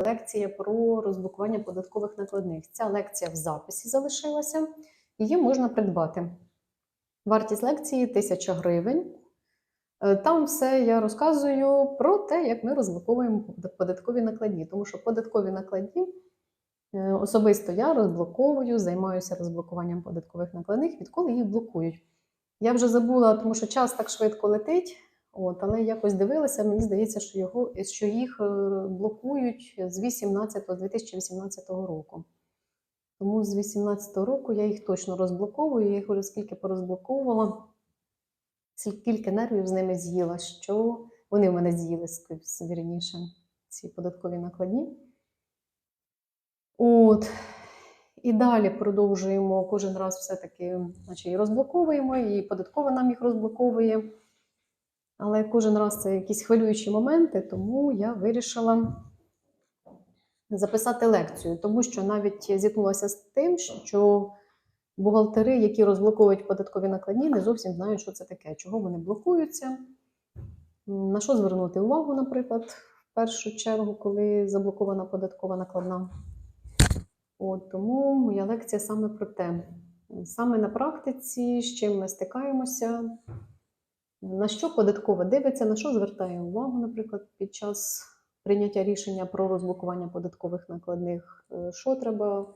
лекція про розблокування податкових накладних. Ця лекція в записі залишилася, її можна придбати. Вартість лекції 1000 гривень. Е, Там все я розказую про те, як ми розблоковуємо податкові накладні, тому що податкові накладні е, особисто я розблоковую, займаюся розблокуванням податкових накладних, відколи їх блокують. Я вже забула, тому що час так швидко летить. От, але якось дивилася, мені здається, що, його, що їх е, блокують з 18, з 2018 року. Тому з 2018 року я їх точно розблоковую. Я їх вже скільки порозблоковувала, скільки нервів з ними з'їла, що вони в мене з'їли, вірніше, ці податкові накладні. От. І далі продовжуємо кожен раз все-таки, значить, розблоковуємо, і податкова нам їх розблоковує. Але кожен раз це якісь хвилюючі моменти, тому я вирішила записати лекцію, тому що навіть зіткнулася з тим, що бухгалтери, які розблоковують податкові накладні, не зовсім знають, що це таке, чого вони блокуються, на що звернути увагу, наприклад, в першу чергу, коли заблокована податкова накладна. От, тому моя лекція саме про те. Саме на практиці, з чим ми стикаємося, на що податкова дивиться, на що звертає увагу, наприклад, під час прийняття рішення про розблокування податкових накладних, Е, що треба,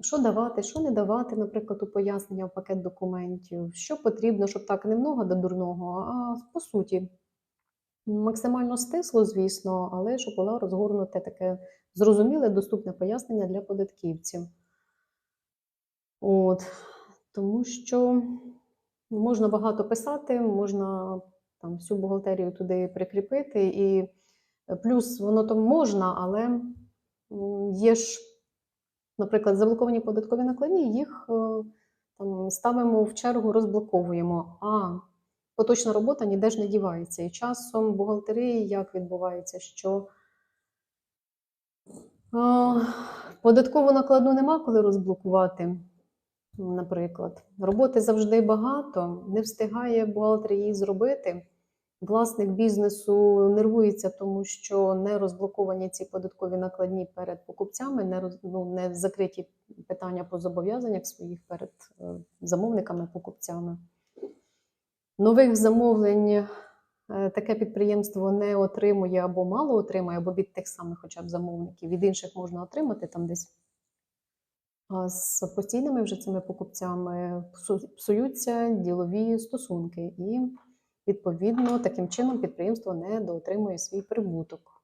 що давати, що не давати, наприклад, у пояснення в пакет документів, що потрібно, щоб так не много до дурного, а по суті. Максимально стисло, звісно, але щоб було розгорнуте таке зрозуміле, доступне пояснення для податківців. От, тому що можна багато писати, можна там всю бухгалтерію туди прикріпити, і е, плюс воно то можна, але є ж, наприклад, заблоковані податкові накладні, їх е, там ставимо в чергу, розблоковуємо. А поточна робота ніде ж не дівається. І часом бухгалтерії як відбувається, що податкову накладну нема коли розблокувати. Наприклад, роботи завжди багато, не встигає бухгалтер її зробити. Власник бізнесу нервується, тому що не розблоковані ці податкові накладні перед покупцями, не, роз, ну, не закриті питання по зобов'язаннях своїх перед е, замовниками, покупцями. Нових замовлень е, таке підприємство не отримує або мало отримує, або від тих самих хоча б замовників, від інших можна отримати там десь. З постійними вже цими покупцями псу- псуються ділові стосунки, і відповідно таким чином підприємство не доотримує свій прибуток.